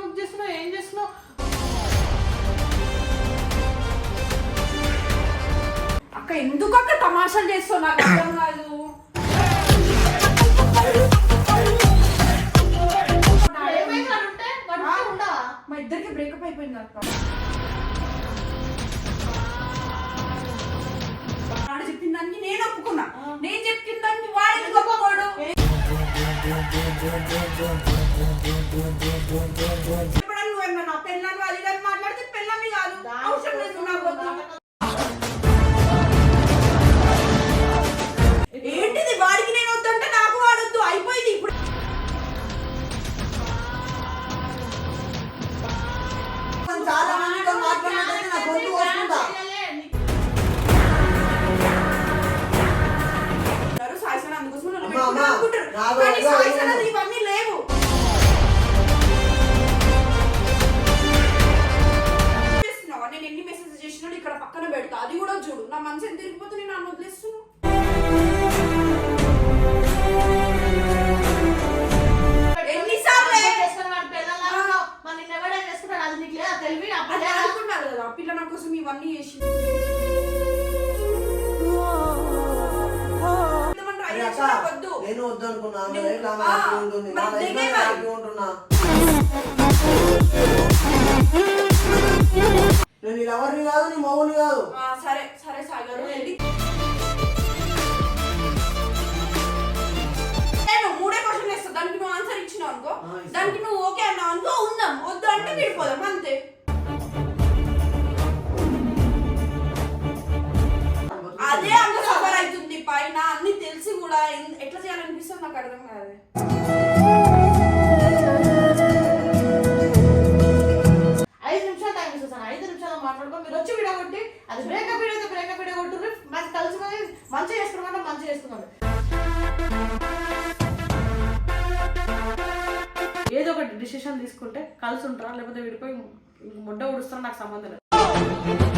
Book చేస్తున్నావు ఏం చేస్తున్నావు? అక్క ఎందుకు అక్క తమాషాలు చేస్తావు? నాకు అర్థం కాదు. వాడు మా ఇద్దరికి బ్రేకప్ అయిపోయింది అక్క. వాడు చెప్పిన దానికి నేను ఒప్పుకున్నా. నేను చెప్పిన దానికి గొప్పవాడు ఎప్పుడన్నా నువ్వేమన్నా నేను వద్దు అనుకున్నా ఆమె నువ్వు- లైఫ్ ఆమె ఆ, హ్యాపీ ఉంటుంది నా మరి లైఫ్ దిగే నేను మరి. హ్యాపీ ఉంటున్నా. నేను నీ ఎవరిని కాదు నీ మౌని కాదు. ఆ, సరే సరే సాగర్ వెళ్ళి. నేను మూడే క్వశ్చన్ వేస్తా దానికి నువ్వు ఆన్సర్ ఇచ్చినావు అనుకో. ఆ, ఇస్తా. దానికి నువ్వు ఓకే అన్నావు అనుకో ఉందాం. వద్దు అంటే విడిపోదాం అంతే. నాకు అర్థం కాదు ఐదు నిమిషాలు టైం ఇస్తాను ఐదు నిమిషాలు మాట్లాడుకో. మీరు వచ్చి వీడియో కొట్టి అది బ్రేకప్ వీడియో అయితే బ్రేకప్ వీడియో కొట్టుర్రి. మంచి కలుసుకొని పోయి మంచిగా చేసుకున్నామంటే మంచిగా చేసుకున్నాడు. ఏదో ఒకటి డిసిషన్ తీసుకుంటే కలిసి ఉంటారా? లేకపోతే విడిపోయి ముడ్డ ఉడుస్తారా నాకు సంబంధం లేదు.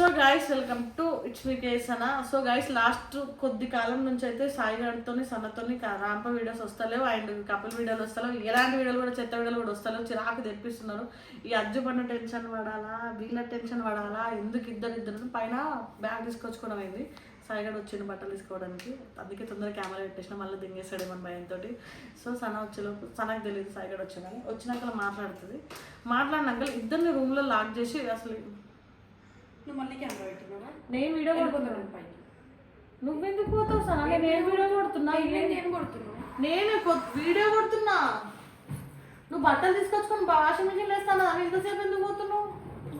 So guys welcome to it's me Kesana so guys last కొద్ది కాలం నుంచి అయితే సాయి గారితోని సన్నతోని రాంప వీడియోస్ వస్తలేవు. అండ్ కపుల్ వీడియోలు వస్తలేవు. ఎలాంటి వీడియోలు కూడా చెత్త వీడియోలు కూడా వస్తలేవు. చిరాకు తెప్పిస్తున్నారు. ఈ అజ్జు పన్ను టెన్షన్ పడాలా? వీళ్ళ టెన్షన్ పడాలా? ఎందుకు ఇద్దరు ఇద్దరు? పైన బ్యాగ్ తీసుకొచ్చుకోవడం అయింది సాయి గారు వచ్చిండు బట్టలు తీసుకోవడానికి. అందుకే తొందరగా కెమెరా పెట్టేసిన. మళ్ళీ దింగేసాడేమని భయంతో సో సన వచ్చేలోపు సనకు తెలియదు సాయి గారు వచ్చానని వచ్చినాక మాట్లాడుతుంది. మాట్లాడినాక ఇద్దరిని రూమ్లో లాక్ చేసి అసలు నువ్వు మళ్ళీ కెమెరా నేను వీడియో కొడుతున్నాను పైకి నువ్వెందుకు పోతావు సనా నేను వీడియో కొడుతున్నా. నేను నేను కొడుతున్నాను నేను వీడియో కొడుతున్నా. నువ్వు బట్టలు తీసుకొచ్చుకొని వాషింగ్ మిషన్ వేస్తాను? అని ఇంతసేపు ఎందుకు పోతున్నావు?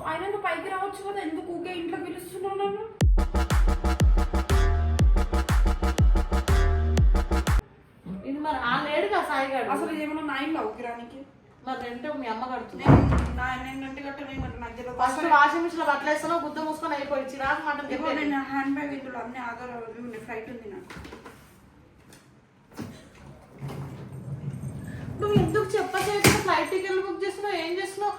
ఆయన నువ్వు పైకి రావచ్చు కదా. ఎందుకు ఊకే ఇంట్లో పిలుస్తున్నావు నన్ను? ఇది మరి ఆ లేడుగా సాయిగాడు? అసలు ఇదేమన్నా నా ఇల్లు ఉగ్రానికి మరి రెంట్ మీ అమ్మ కడుతుంది. ఫస్ట్ వాషింగ్ మిషన్లో బట్టలు వేస్తాను గుద్ద మూసుకొని అయిపోయి చిరాకు మాట నేను హ్యాండ్ బ్యాగ్ ఇందులో అన్ని ఉన్నాయి ఫ్లైట్ ఉంది నాకు. నువ్వు ఎందుకు చెప్పలేదు ఫ్లైట్ టికెట్లు బుక్ చేస్తున్నావు? ఏం చేస్తున్నావు?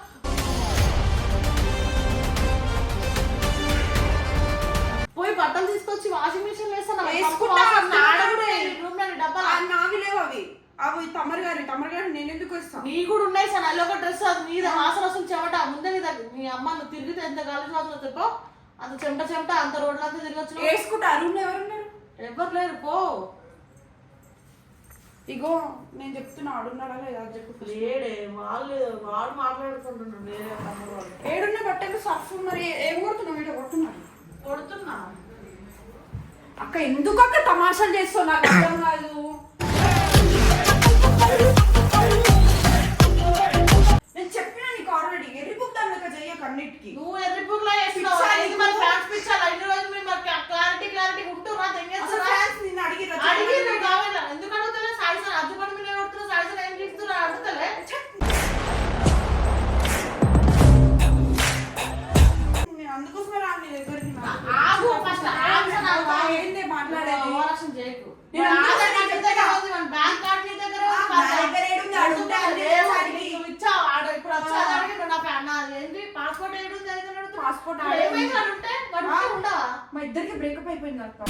పోయి బట్టలు తీసుకొచ్చి వాషింగ్ మిషన్ వేస్తాను వేసుకుంటా, నాడగుడే. రూమ్లో డబ్బాలు ఆ, నావి లేవు అవి తమరు గారి తమరు గారి నేను ఎందుకు ఇస్తాను నీ కూడా ఉన్నాయి సార్ అల్ల ఒక డ్రెస్ అది మీద వాసన వస్తుంది చెమట ముందే నీ దగ్గర మీ అమ్మ నువ్వు తిరిగితే ఎంత గాలి వాసన చెప్పో. అంత చెమట చెమట అంత రోడ్లు అంతా తిరగచ్చు వేసుకుంటా లో ఎవరున్నారు ఎవరు లేరు పో. ఇగో నేను చెప్తున్నా ఆడున్నాడా లేదా చెప్పు. లేడే వాళ్ళు వాడు మాట్లాడుకుంటున్నాడు వేరే తమ్ముడు వాళ్ళు ఏడున్న బట్టలు సర్ఫ్ మరి ఏం కొడుతున్నావు? వీడియో కొడుతున్నాను కొడుతున్నా. అక్క ఎందుకు అక్క తమాషాలు చేస్తావు? నాకు అర్థం కాదు. నువ్వు ఎర్రి పువ్వులా వేస్తున్నావు. ఇది మరి ఫ్యాన్స్ పిచ్చాలి ఇన్ని రోజులు మీరు మరి క్లారిటీ క్లారిటీ ఉంటున్నా అసలు తెంగేస్తున్నా? అడిగి మా ఇద్దరికి బ్రేకప్ అయిపోయింది అక్క.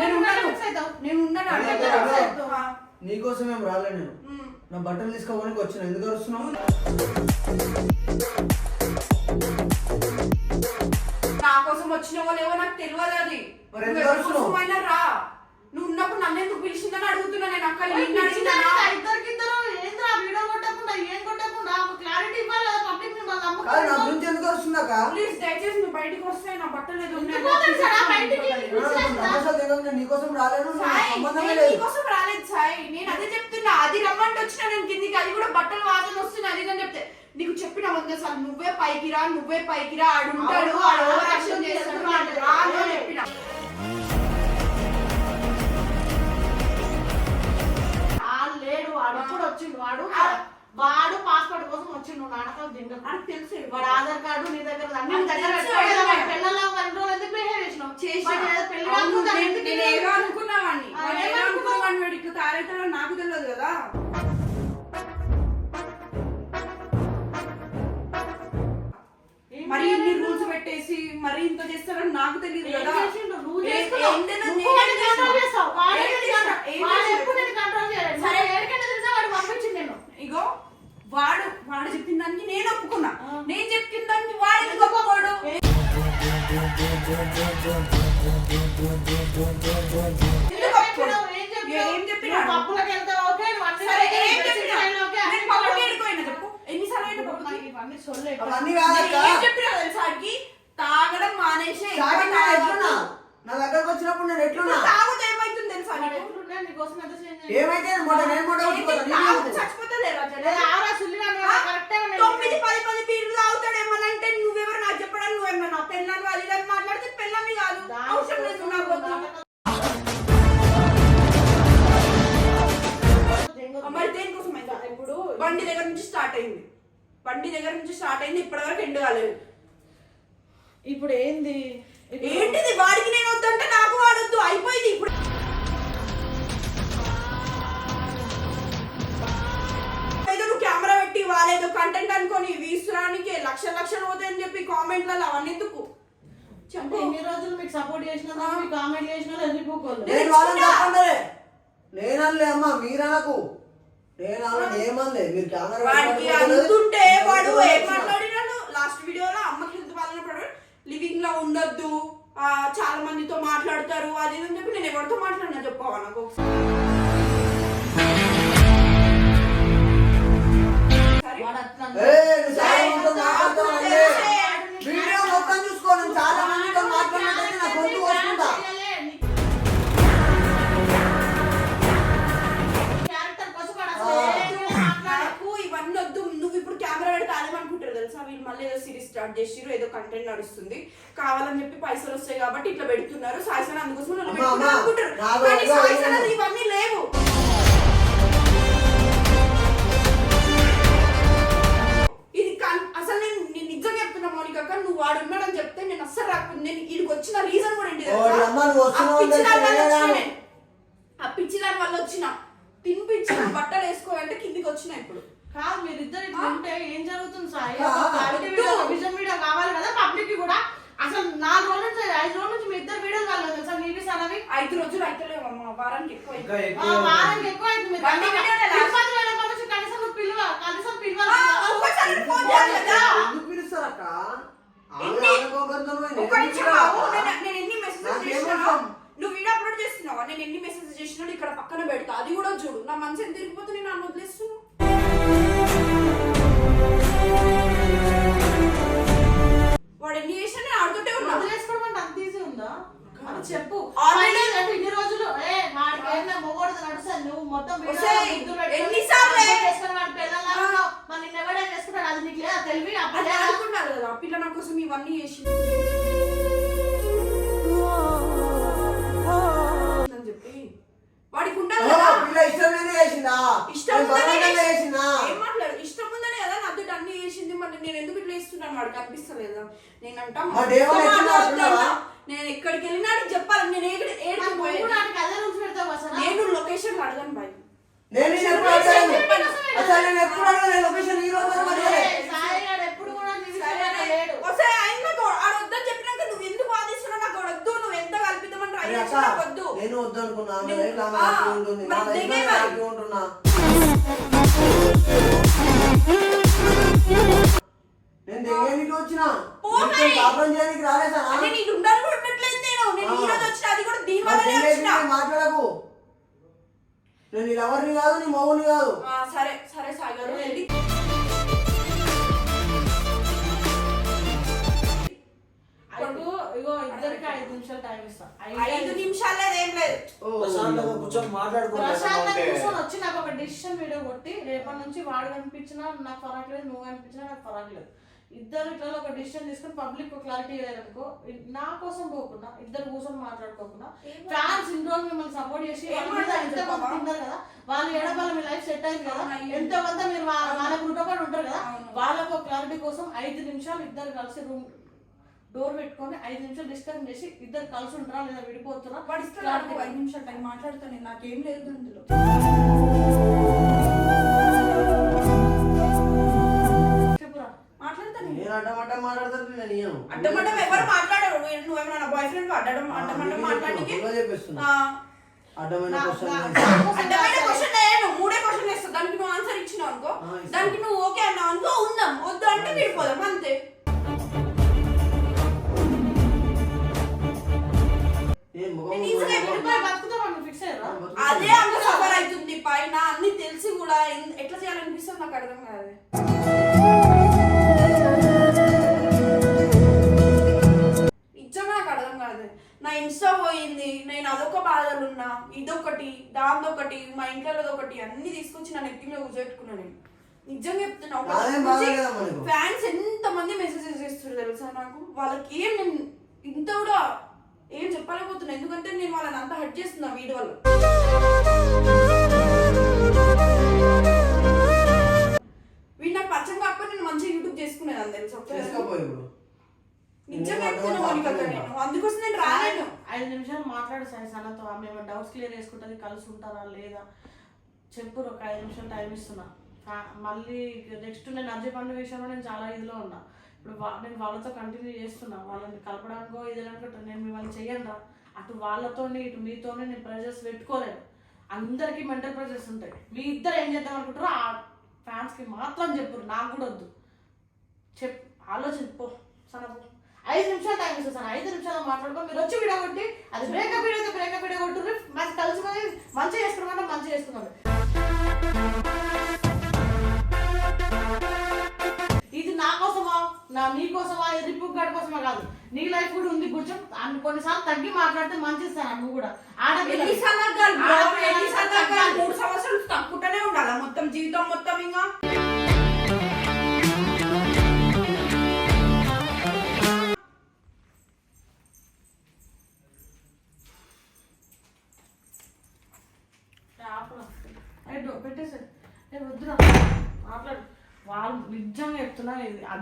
నేను ఉన్నాను నీకోసం ఏం రాలే నేను. నా బట్టలు తీసుకోవడానికి వచ్చిన. ఎందుకు వస్తున్నావు నా కోసం వచ్చినవో లేవో నాకు తెలియదు అది. రా. నువ్వు ఉన్నప్పుడు నన్ను ఎందుకు పిలిచిందని అడుగుతున్నా నేను అక్కడ ఇద్దరికిద్దరు? ఏంద్రా వీడియో కొట్ట ని. గురించి ఎందుకు వస్తుందాక ప్లీజ్ దయచేసి నువ్వు బయటికి వస్తే నా బట్టలు ఏదో ఉన్నాయి. నేను నీకోసం రాలేను సంబంధమే లేదు. నీకోసం రాలేదు సాయి. నేను అదే చెప్తున్నా అది రమ్మంటే వచ్చినా నేను కిందికి అది కూడా బట్టలు వాసన వస్తుంది అది అని చెప్తే. నీకు చెప్పిన వంద సార్? నువ్వే పైకి రా నువ్వే పైకి రా ఆడుంటాడు అవును, ఆడు ఓవర్ అవును, యాక్షన్ చేస్తాడు. అవును, వాడు రాను అని చెప్పిన. వాడు లేడు వాడు ఎప్పుడు వచ్చిండు? వాడు. వాడు పాస్పోర్ట్ కోసం వచ్చిండు నాటకాలు దింగ నాకు తెలుసు. వాడు ఆధార్ కార్డు నీ దగ్గర అన్ని నాకు దగ్గర పిల్లల్లో రోజులు ఎందుకు బిహేవ్ చేసినావు? పెళ్ళి ఏదో అనుకున్నావాడిని? అనుకున్నావాడిని తెలియదు కదా. మరి ఇన్ని? రూల్స్ పెట్టేసి మరి ఇంత చేస్తారని నాకు తెలియదు కదా? నువ్వు తొమ్మిది పది పది నువ్వెవరు? నాకు చెప్పడానికి నువ్వేమన్నా పెళ్ళాన్ని వాళ్ళు ఇలా మాట్లాడితే పెళ్ళాన్ని కాదు. అవసరం లేదు నాకు వద్దు. మరి దేనికోసం అయితే ఇప్పుడు బండి దగ్గర నుంచి స్టార్ట్ అయింది. బండి దగ్గర నుంచి స్టార్ట్ అయింది ఇప్పటి వరకు ఎండు కాలేదు. ఇప్పుడు ఏంది? ఏంటిది? వాడికి నేను వద్దంటే నాకు వాడొద్దు. అయిపోయింది ఇప్పుడు. వాళ్ళేదో కంటెంట్ అనుకొని వీసురానికి లక్ష లక్షలు పోతాయని చెప్పి కామెంట్లలో అవన్నీ ఎందుకు ఎన్ని రోజులు మీకు సపోర్ట్ చేసిన కామెంట్ చేసిన వెళ్ళిపోకోలేదు నేను వాళ్ళని నేనలే అమ్మా మీరనకు. నేను మీరు కెమెరా వాడికి పెట్టుకోలేదు. అందుంటే వాడు నేను ఏం. మాట్లాడినాడు? లాస్ట్ వీడియోలో అమ్మకి హెల్త్ బాగాలేనప్పుడు లివింగ్లో ఉండొద్దు. ఆ, చాలా మందితో మాట్లాడతారు అది ఇది అని చెప్పి నేను ఎవరితో మాట్లాడినా చెప్పావా నాకు. వీడియో మొత్తం చూసుకో నేను చాలా మందితో మాట్లాడినట్టు నా గొంతు వస్తుందా మళ్ళీ ఏదో సిరీస్ స్టార్ట్ చేసిరు ఏదో కంటెంట్ నడుస్తుంది. కావాలని చెప్పి పైసలు వస్తాయి కాబట్టి ఇట్లా పెడుతున్నారు. సాయిసన్ అందుకోసం అనుకుంటారు. నాకు కానీ. ఇవన్నీ లేవు. వాడు ఉన్నాడని చెప్తే నేను అస్సలు రాకపోతే నేను వీడికి వచ్చిన రీజన్ కూడా ఏంటి ఆ పిచ్చి దాని వల్ల వచ్చిన తినిపించిన బట్టలు వేసుకోవాలంటే కిందికి వచ్చిన ఇప్పుడు. కాదు మీరిద్దరు ఇట్లా ఉంటే ఏం జరుగుతుంది విజన్ వీడియో కావాలి కదా పబ్లిక్కి కూడా. అసలు నాలుగు రోజుల నుంచి ఐదు రోజుల నుంచి మీ ఇద్దరు వీడియోలు కాలేదు తెలుసా నీవి సనవి ఐదు రోజులు అయితలేవు అమ్మ వారానికి ఎక్కువ వారానికి ఎక్కువ కనీసం పిలువ కనీసం పిలుస్తారక్క? అనుకోగలుగుతాను, నేను ఎన్ని మెసేజ్ చేసినా? నువ్వు వీడియో అప్లోడ్ చేస్తున్నావా? నేను ఎన్ని మెసేజ్ చేసినా ఇక్కడ పక్కన పెడతా. అది కూడా చూడు. నా మనసు ఎంత తిరిగిపోతే నేను నన్ను వదిలేస్తున్నా వాడు ఎన్ని చేసినా నేను ఆడుతుంటే ఉన్నా వదిలేసుకోవడం అంటే అంత ఈజీ ఉందా అది చెప్పు. అంటే ఇన్ని రోజులు ఏ మొగోడు నడుస్తాను నువ్వు మొత్తం ఎన్నిసార్లు? మరి నిన్ను ఎవడైనా చేసుకున్నాడు అది నీకు లేదా? తెలివి అప్పుడు? అనుకున్నారు కదా ఆ పిల్ల నా కోసం ఇవన్నీ చేసింది. అని చెప్పి. వాడికి ఉండాలి ఓ, కదా. పిల్ల ఇష్టం లేదే చేసిందా? ఇష్టం చేసిందా? ఏం మాట్లాడు? ఇష్టం ఉందనే కదా నాతో అన్ని చేసింది. మరి నేను ఎందుకు ఇట్లా ఇస్తున్నాను వాడికి అనిపిస్తలేదా? నేనంటా నేను ఎక్కడికి వెళ్ళినా చెప్పాలి. నేను అసలు నేను లొకేషన్ అడగను బాయ్ నేను ఎప్పుడు అడగను అసలు నేను ఎప్పుడు అడగను లొకేషన్ ఈ రోజు నేను వద్దు అనుకున్నా ఆమె నువ్వు- లైఫ్ ఆమె ఆ, హ్యాపీ ఉంటుంది నా మరి? లైఫ్ దిగే నేను దిగేనికి వచ్చిన? పో నీతో మరి. కాపురం చేయడానికి రాలేదా అంటే నీకు ఉండాలి కూడా ఉండట్లేదు నేను నేను ఈ రోజు వచ్చిన అది కూడా దీని వల్లనే వచ్చిన. మాట్లాడకు. నేను నీ ఎవరిని కాదు నీ మౌని కాదు. ఆ, సరే సరే సాయి గారు వెళ్ళి. ఐదు ఇగో ఇద్దరికి ఐదు నిమిషాలు టైం ఇస్తా. ఐదు నిమిషాలు లేదు ప్రశాంతంగా కూర్చొని వచ్చి నాకు ఒక డిసిషన్ వీడియో కొట్టి రేపటి నుంచి వాడు కనిపించినా నాకు ఫరక్ లేదు నువ్వు కనిపించినా నాకు ఫరక్ లేదు. ఇద్దరు ఇట్లా ఒక డిసిషన్ తీసుకుని పబ్లిక్ క్లారిటీ ఇవ్వాలనుకో నా కోసం పోకుండా ఇద్దరు కూర్చొని మాట్లాడుకోకుండా ఫ్యాన్స్ ఇన్ని రోజులు మిమ్మల్ని సపోర్ట్ చేసి వాళ్ళ ఎంత? ఉన్నారు కదా వాళ్ళు ఏడో వల్ల మీ లైఫ్ సెట్ అయింది కదా. ఎంతో మంది మీరు వా- వాళ్ళకు రుటపడి ఉంటారు కదా. వాళ్ళకు క్లారిటీ కోసం ఐదు నిమిషాలు ఇద్దరు కలిసి రూమ్ డోర్ పెట్టుకొని ఐదు నిమిషాలు డిస్కషన్ చేసి ఇద్దరు కలిసి ఉంటారా లేదా విడిపోతారా వాడు ఇస్తాడు Clarity నాకు ఐదు నిమిషాలు టైం మాట్లాడతాను నాకేం లేదు అందులో నేను. అడ్డమడ్డ మాట్లాడుతుంటే నేను ఇయ్యను. అడ్డమడ్డం ఎవరు మాట్లాడరు. నువ్వు- నువ్వేమైనా నా బాయ్ ఫ్రెండ్ అడ్డడం ఆ, అడ్డమడ్డం చెప్తున్నా, చెప్పేస్తున్నా. అడ్డమైన క్వశ్చన్ అడ్డమైన. క్వశ్చన్ మూడే క్వశ్చన్ వేస్తా. దానికి నువ్వు ఆన్సర్ ఇచ్చినావు అనుకో. దానికి నువ్వు ఓకే అన్నావు అనుకో ఉందాం. వద్దు అంటే విడిపోదాం. అంతే. అదే అంత సఫర్ అవుతుంది. పైన అన్ని తెలిసి కూడా ఎట్లా చేయాలనిపిస్తుంది నాకు అర్థం కాదు పోయింది నేను అదొక బాధలు ఉన్నా ఇదొకటి దాందొకటి మా ఇంట్లో ఒకటి అన్ని తీసుకొచ్చి నా నెత్తి మీద కూర్చోబెట్టుకున్నా నేను. నిజంగా నీకు. ఫ్యాన్స్ ఎంత మంది మెసేజెస్ చేస్తారు తెలుసా నాకు? వాళ్ళకి ఏం నేను ఇంత కూడా ఏం చెప్పలేకపోతున్నా. ఎందుకంటే నేను వాళ్ళని అంత హట్ చేస్తున్నా వీడియోలో వీడు నాకు పరిచయం కాకపోతే నేను మంచిగా యూట్యూబ్ చేసుకునేదాన్ని తెలుసా నిజంగా అందుకోసం నేను రాలేను. ఐదు నిమిషాలు మాట్లాడు సాయి సన్నతో. ఆమె ఏమైనా డౌట్స్ క్లియర్ చేసుకుంటుంది కలిసి ఉంటారా లేదా? చెప్పు ఒక ఐదు నిమిషాలు టైం ఇస్తున్నా. మళ్ళీ నెక్స్ట్ నేను అజయ్ పండు విషయంలో నేను చాలా ఇదిలో ఉన్నా. ఇప్పుడు నేను వాళ్ళతో కంటిన్యూ చేస్తున్నా. వాళ్ళని కలపడానికో ఇదేననుకుంటా నేను మిమ్మల్ని చెయ్యను అటు వాళ్ళతోనే ఇటు మీతోనే నేను ప్రెజర్స్ పెట్టుకోలేను. అందరికీ మెంటల్ ప్రెజర్స్ ఉంటాయి. మీ ఇద్దరు ఏం చేద్దాం అనుకుంటారో ఆ ఫ్యాన్స్కి మాత్రం చెప్పరు. నాకు కూడా వద్దు. చెప్ ఆలోచించు పో. పో. ఐదు నిమిషాలు టైం ఇస్తాను. ఐదు నిమిషాలు మాట్లాడుకో. మీరు వచ్చి వీడియో కొట్టి అది బ్రేకప్ వీడియో అయితే బ్రేకప్ వీడియో కొట్టుర్రి. మంచి కలిసి పోయి మంచిగా చేసుకున్నామంటే మంచిగా చేసుకున్నాం ఇది నా కోసమా? నా నీ కోసమా? రిపు గాడి కోసమా కాదు. నీ లైఫ్ కూడా ఉంది కొంచెం కొన్నిసార్లు తగ్గి మాట్లాడితే మంచిది సార్ నువ్వు కూడా. ఆడపిల్ల? మూడు సంవత్సరాలు తక్కువనే ఉండాలా? మొత్తం జీవితం మొత్తం ఇంకా?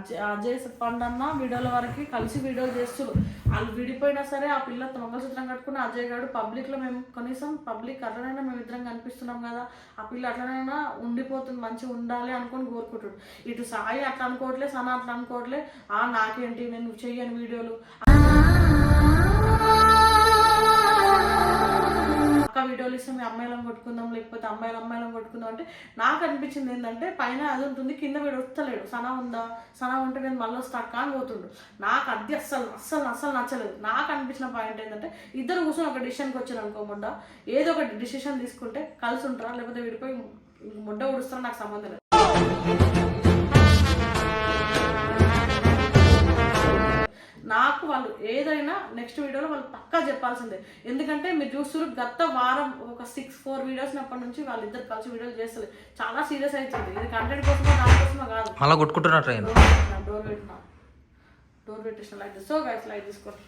అజయ్ అజయ్ పండు అన్న వీడియోల వరకు కలిసి వీడియోలు చేస్తున్నారు వాళ్ళు విడిపోయినా సరే ఆ పిల్ల మంగళసూత్రం కట్టుకుని అజయ్ గారు పబ్లిక్లో మేము కనీసం పబ్లిక్ అట్లనైనా మేము ఇద్దరం కనిపిస్తున్నాం కదా. ఆ పిల్ల అట్లనైనా ఉండిపోతుంది మంచిగా ఉండాలి అనుకొని కోరుకుంటాడు. ఇటు సాయి అట్లా అనుకోవట్లే సన అట్లా అనుకోవట్లే. ఆ నాకేంటి? నేను చెయ్యను వీడియోలు. అక్క వీడియోలు ఇస్తే మీ అమ్మాయిలను కొట్టుకుందాం లేకపోతే అమ్మాయిలు అమ్మాయిలను కొట్టుకుందాం అంటే నాకు అనిపించింది ఏంటంటే పైన అది ఉంటుంది కింద వీడు వస్తలేడు. సనా ఉందా? సనా ఉంటే నేను మళ్ళీ వస్తా అక్క అని పోతుండు. నాకు అది అస్సలు అస్సలు అస్సలు నచ్చలేదు. నాకు అనిపించిన పాయింట్ ఏంటంటే ఇద్దరు కూర్చొని ఒక డిసిషన్కి వచ్చారు అనుకోకుండా ఏదో ఒక డిసిషన్ తీసుకుంటే కలిసి ఉంటారా? లేకపోతే విడిపోయి ముడ్డ ఉడుస్తారా నాకు సంబంధం లేదు. నాకు వాళ్ళు ఏదైనా నెక్స్ట్ వీడియోలో వాళ్ళు పక్కా చెప్పాల్సిందే. ఎందుకంటే మీరు చూస్తున్నారు గత వారం ఒక సిక్స్ ఫోర్ వీడియోస్ అప్పటి నుంచి వాళ్ళిద్దరు కలిసి వీడియోలు చేస్తారు చాలా సీరియస్ అవుతుంది ఇది కంటెంట్ కోసమో దానికోసమో కాదు. మళ్ళా కొట్టుకుంటున్నట్టు అయింది డోర్ పెట్టినా డోర్ పెట్టిన. డోర్ పెట్టేసిన లైట్ సో గైస్ లైట్ తీసుకోండి